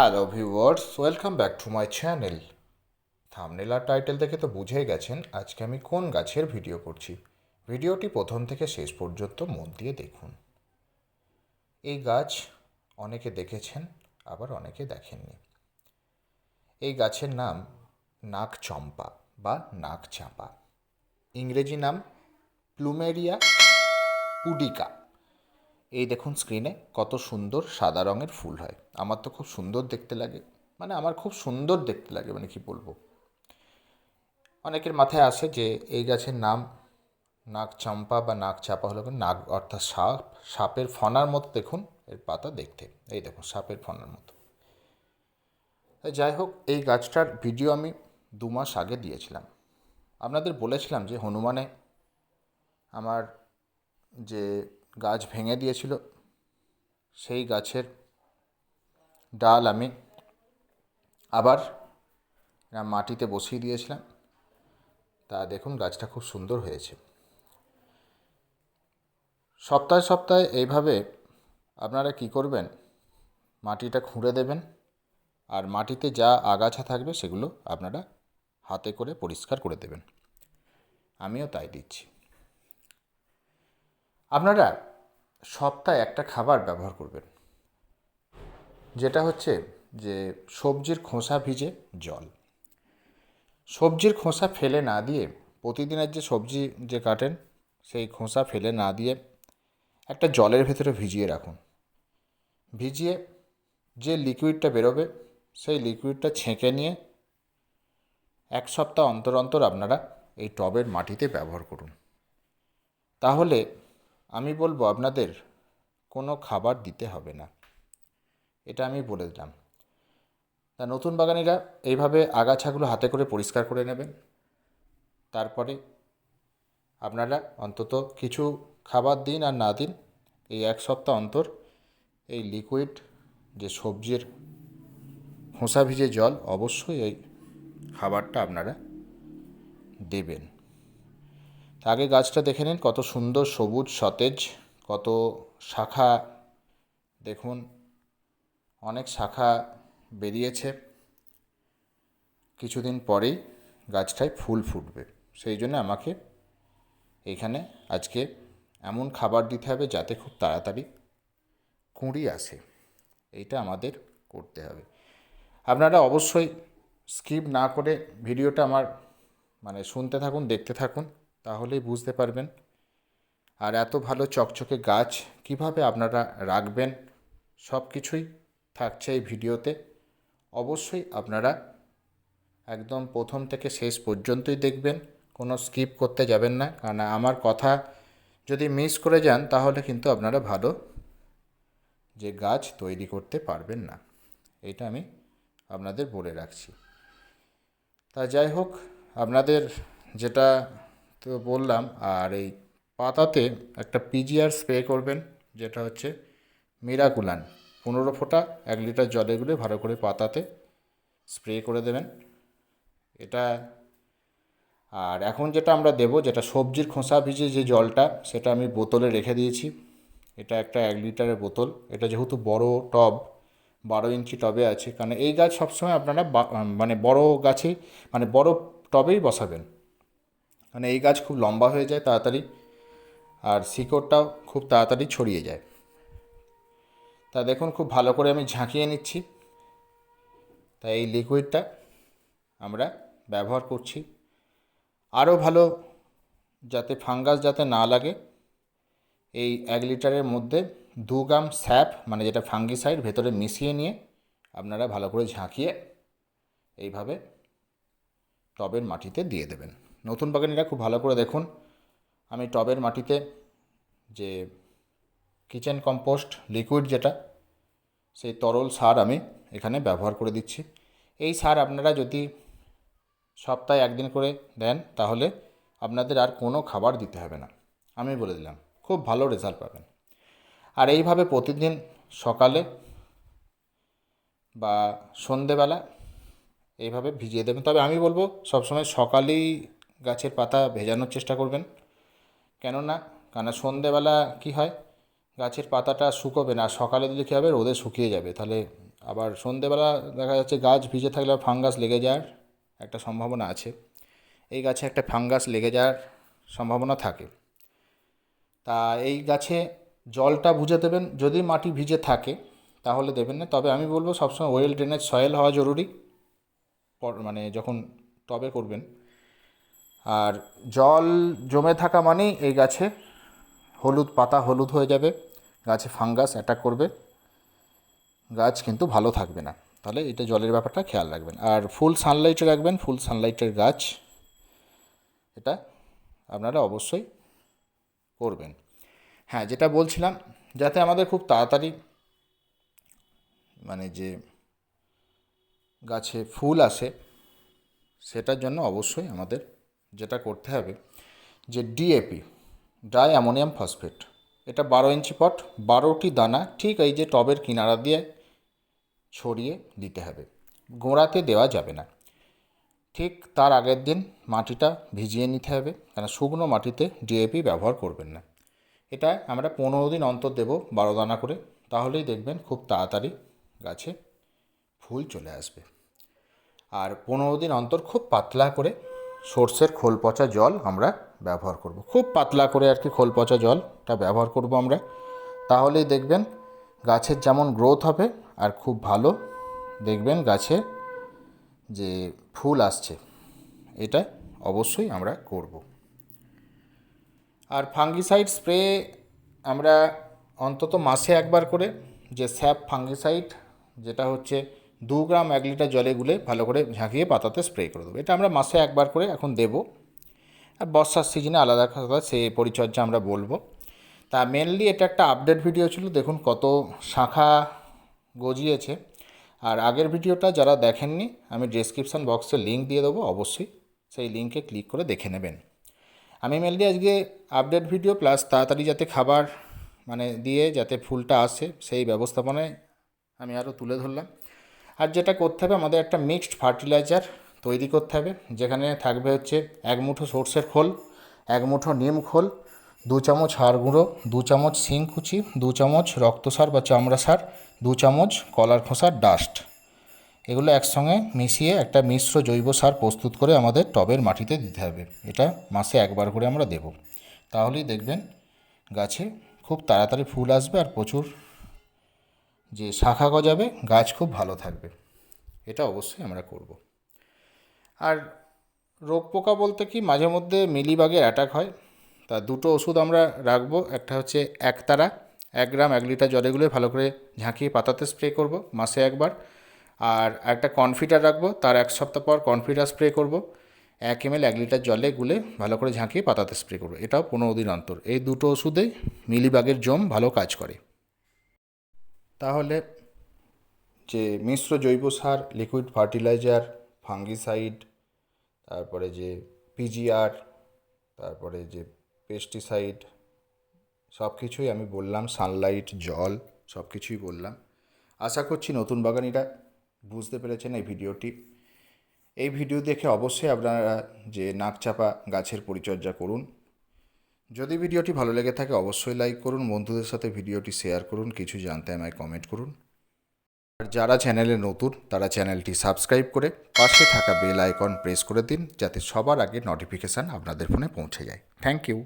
Hello viewers welcome back to my channel thumbnail R title দেখে তো বুঝেই গেছেন আজকে আমি কোন গাছের ভিডিও করছি। ভিডিওটি প্রথম থেকে শেষ পর্যন্ত মন দিয়ে দেখুন। এই গাছ অনেকে দেখেছেন, আবার অনেকে দেখেননি। এই গাছের নাম নাক চম্পা বা নাক চাঁপা ইংরেজি নাম প্লুমেরিয়া পুডিকা এই দেখুন স্ক্রিনে কত সুন্দর সাদা রঙের ফুল হয়। আমার তো খুব সুন্দর দেখতে লাগে। মানে আমার খুব সুন্দর দেখতে লাগে মানে কি বলব? অনেকের মাথায় আসে যে এই গাছের নাম নাক চম্পা বা নাক চাপা হলো নাক অর্থাৎ সাপ। সাপের ফনার মতো দেখুন, এর পাতা দেখতে। এই দেখুন, সাপের ফনার মতো। যাই হোক, এই গাছটার ভিডিও আমি দু মাস আগে দিয়েছিলাম। আপনাদের বলেছিলাম যে হনুমানে আমার যে গাছ ভেঙে দিয়েছিল, সেই গাছের ডাল আমি আবার মাটিতে বসিয়ে দিয়েছিলাম। তা দেখুন গাছটা খুব সুন্দর হয়েছে। সপ্তাহে সপ্তাহে এইভাবে আপনারা কি করবেন? মাটিটা খুঁড়ে দেবেন আর মাটিতে যা আগাছা থাকবে সেগুলো আপনারা হাতে করে পরিষ্কার করে দেবেন। আমিও তাই দিচ্ছি। আপনারা সপ্তাহে একটা খাবার ব্যবহার করবেন। যেটা হচ্ছে যে সবজির খোসা ভিজে জল। সবজির খোসা ফেলে না দিয়ে প্রতিদিনের যে সবজি যে কাটেন, সেই খোসা ফেলে না দিয়ে একটা জলের ভেতরে ভিজিয়ে রাখুন। ভিজিয়ে যে লিকুইডটা বেরোবে, সেই লিকুইডটা ছেঁকে নিয়ে এক সপ্তাহ অন্তর অন্তর আপনারা এই টবের মাটিতে ব্যবহার করুন। তাহলে আমি বলব আপনাদের কোনো খাবার দিতে হবে না। এটা আমি বলে দিলাম। তা নতুন বাগানিরা এইভাবে আগাছাগুলো হাতে করে পরিষ্কার করে নেবেন। তারপরে আপনারা অন্তত কিছু খাবার দিন আর না দিন, এই এক সপ্তাহ অন্তর এই লিকুইড যে সবজির খোসা ভিজে জল অবশ্যই এই খাবারটা আপনারা দেবেন। আগে গাছটা দেখে নিন, কত সুন্দর সবুজ, সতেজ, কত শাখা। দেখুন, অনেক শাখা বেরিয়েছে। কিছুদিন পরেই গাছটায় ফুল ফুটবে। সেই জন্য আমাকে এখানে আজকে এমন খাবার দিতে হবে যাতে খুব তাড়াতাড়ি কুঁড়ি আসে। এইটা আমাদের করতে হবে। আপনারা অবশ্যই স্কিপ না করে ভিডিওটা আমার মানে শুনতে থাকুন, দেখতে থাকুন। তাহলেই বুঝতে পারবেন। আর এত ভালো চকচকে গাছ কীভাবে আপনারা রাখবেন, সব কিছুই থাকছে এই ভিডিওতে। অবশ্যই আপনারা একদম প্রথম থেকে শেষ পর্যন্তই দেখবেন, কোনো স্কিপ করতে যাবেন না। কারণ আমার কথা যদি মিস করে যান, তাহলে কিন্তু আপনারা ভালো যে গাছ তৈরি করতে পারবেন না। এটা আমি আপনাদের বলে রাখছি। তা যাই হোক, আপনাদের যেটা তো বললাম, আর এই পাতাতে একটা পিজিআর স্প্রে করবেন, যেটা হচ্ছে মিরাকুলান পনেরো ফোঁটা এক লিটার জলে গুলে ভালো করে পাতাতে স্প্রে করে দেবেন। এটা, আর এখন যেটা আমরা দেব, যেটা সবজির খোসা ভিজে যে জলটা, সেটা আমি বোতলে রেখে দিয়েছি। এটা একটা এক লিটারের বোতল। এটা যেহেতু বড় টব, বারো ইঞ্চি টবে আছে, কারণ এই গাছ সবসময় আপনারা মানে বড় গাছে মানে বড় টবেই বসাবেন। মানে এই গাছ খুব লম্বা হয়ে যায় তাড়াতাড়ি আর শিকড়টাও খুব তাড়াতাড়ি ছড়িয়ে যায়। তা দেখুন খুব ভালো করে আমি ঝাঁকিয়ে নিচ্ছি। তাই এই লিকুইডটা আমরা ব্যবহার করছি। আরও ভালো যাতে ফাঙ্গাস যাতে না লাগে, এই এক লিটারের মধ্যে দু গ্রাম স্যাপ মানে যেটা ফাঙ্গিসাইড ভেতরে মিশিয়ে নিয়ে আপনারা ভালো করে ঝাঁকিয়ে এইভাবে টবের মাটিতে দিয়ে দেবেন। নতুন বাগানিরা খুব ভালো করে দেখুন। আমি টবের মাটিতে যে কিচেন কম্পোস্ট, লিকুইড যেটা, সেই তরল সার আমি এখানে ব্যবহার করে দিচ্ছি। এই সার আপনারা যদি সপ্তাহে একদিন করে দেন, তাহলে আপনাদের আর কোনো খাবার দিতে হবে না। আমি বলে দিলাম, খুব ভালো রেজাল্ট পাবেন। আর এইভাবে প্রতিদিন সকালে বা সন্ধেবেলা এইভাবে ভিজিয়ে দেবেন। তবে আমি বলব, সবসময় সকালেই গাছের পাতা ভেজানোর চেষ্টা করবেন। কেননা কেন সন্ধেবেলা কী হয়? গাছের পাতাটা শুকোবে না, সকালে দিলে কী হবে? রোদে শুকিয়ে যাবে। তাহলে আবার সন্ধেবেলা দেখা যাচ্ছে গাছ ভিজে থাকলে ফাঙ্গাস লেগে যাওয়ার একটা সম্ভাবনা আছে। এই গাছে একটা ফাঙ্গাস লেগে যাওয়ার সম্ভাবনা থাকে। তা এই গাছে জলটা বুঝে দেবেন। যদি মাটি ভিজে থাকে, তাহলে দেবেন না। তবে আমি বলব সবসময় ওয়েল ড্রেনেজ, সয়েল হওয়া জরুরি। মানে যখন টবে করবেন আর জল জমে থাকা মানেই এই গাছে হলুদ পাতা হলুদ হয়ে যাবে, গাছে ফাঙ্গাস অ্যাটাক করবে, গাছ কিন্তু ভালো থাকবে না। তাহলে এটা জলের ব্যাপারটা খেয়াল রাখবেন। আর ফুল সানলাইটে রাখবেন, ফুল সানলাইটের গাছ, এটা আপনারা অবশ্যই করবেন। হ্যাঁ যেটা বলছিলাম, যাতে আমাদের খুব তাড়াতাড়ি মানে যে গাছে ফুল আসে, সেটার জন্য অবশ্যই আমাদের যেটা করতে হবে যে ডিএপি ডাই অ্যামোনিয়াম ফসফেট এটা বারো ইঞ্চি পট বারোটি দানা ঠিক এই যে টবের কিনারা দিয়ে ছড়িয়ে দিতে হবে। গোড়াতে দেওয়া যাবে না। ঠিক তার আগের দিন মাটিটা ভিজিয়ে নিতে হবে, কেন শুকনো মাটিতে ডিএপি ব্যবহার করবেন না। এটা আমরা পনেরো দিন অন্তর দেবো বারো দানা করে, তাহলেই দেখবেন খুব তাড়াতাড়ি গাছে ফুল চলে আসবে। আর পনেরো দিন অন্তর খুব পাতলা করে সর্ষের খোল পচা জল আমরা ব্যবহার করব। খুব পাতলা করে আর কি খোল পচা জলটা ব্যবহার করব আমরা। তাহলেই দেখবেন গাছের যেমন গ্রোথ হবে আর খুব ভালো দেখবেন গাছে যে ফুল আসছে, এটা অবশ্যই আমরা করব। আর ফাঙ্গিসাইড স্প্রে আমরা অন্তত মাসে একবার করে যে স্যাপ ফাঙ্গিসাইড যেটা হচ্ছে দু গ্রাম এক লিটার জলে গুলে ভালো করে ঝাঁকিয়ে পাতাতে স্প্রে করে দেবো। এটা আমরা মাসে একবার করে এখন দেব। আর বর্ষার সিজনে আলাদা আলাদা সে পরিচর্যা আমরা বলব। তা মেনলি এটা একটা আপডেট ভিডিও ছিল, দেখুন কত শাখা গজিয়েছে। আর আগের ভিডিওটা যারা দেখেননি, আমি ডেসক্রিপশান বক্সে লিঙ্ক দিয়ে দেবো, অবশ্যই সেই লিঙ্কে ক্লিক করে দেখে নেবেন। আমি মেনলি আজকে আপডেট ভিডিও প্লাস তাড়াতাড়ি যাতে খাবার মানে দিয়ে যাতে ফুলটা আসে, সেই ব্যবস্থাপনায় আমি আরও তুলে ধরলাম। আর যেটা করতে হবে, আমাদের একটা মিক্সড ফার্টিলাইজার তৈরি করতে হবে, যেখানে থাকবে হচ্ছে এক মুঠো সর্ষের খোল, এক মুঠো নিম খোল, দু চামচ হাড় গুঁড়ো, দু চামচ শিং কুচি, দু চামচ রক্তসার বা চামড়া সার, দু চামচ কলার খোসার ডাস্ট এগুলো একসঙ্গে মিশিয়ে একটা মিশ্র জৈব সার প্রস্তুত করে আমাদের টবের মাটিতে দিতে হবে। এটা মাসে একবার করে আমরা দেব। তাহলেই দেখবেন গাছে খুব তাড়াতাড়ি ফুল আসবে আর প্রচুর যে শাখা গজাবে, গাছ খুব ভালো থাকবে। এটা অবশ্যই আমরা করব। আর রোগ পোকা বলতে কি, মাঝে মধ্যে মিলিবাগের অ্যাটাক হয়। তা দুটো ওষুধ আমরা রাখব। একটা হচ্ছে একতারা, এক গ্রাম, এক লিটার জলে গুলে ভালো করে ঝাঁকিয়ে পাতাতে স্প্রে করব মাসে একবার। আর একটা কনফিটার রাখব, তার এক সপ্তাহ পর কনফিটার স্প্রে করব। এক এম এক লিটার জলে গুলে ভালো করে ঝাঁকিয়ে পাতাতে স্প্রে করব। এটাও পনেরো দিন অন্তর। এই দুটো ওষুধেই মিলিবাগের জম ভালো কাজ করে। তাহলে যে মিশ্র জৈব সার লিকুইড ফার্টিলাইজার ফাঙ্গিসাইড তারপরে যে পিজিআর তারপরে যে পেস্টিসাইড সব কিছুই আমি বললাম সানলাইট জল সব কিছুই বললাম। আশা করছি নতুন বাগানিরা বুঝতে পেরেছেন এই ভিডিওটি। এই ভিডিও দেখে অবশ্যই আপনারা যে নাকচাপা গাছের পরিচর্যা করুন। যদি ভিডিওটি ভালো লেগে থাকে, অবশ্যই লাইক করুন, বন্ধুদের সাথে ভিডিওটি শেয়ার করুন, কিছু জানতে আমায় কমেন্ট করুন। আর যারা চ্যানেলে নতুন, তারা চ্যানেলটি সাবস্ক্রাইব করে পাশে থাকা বেল আইকন প্রেস করে দিন, যাতে সবার আগে নোটিফিকেশান আপনাদের ফোনে পৌঁছে যায়। Thank you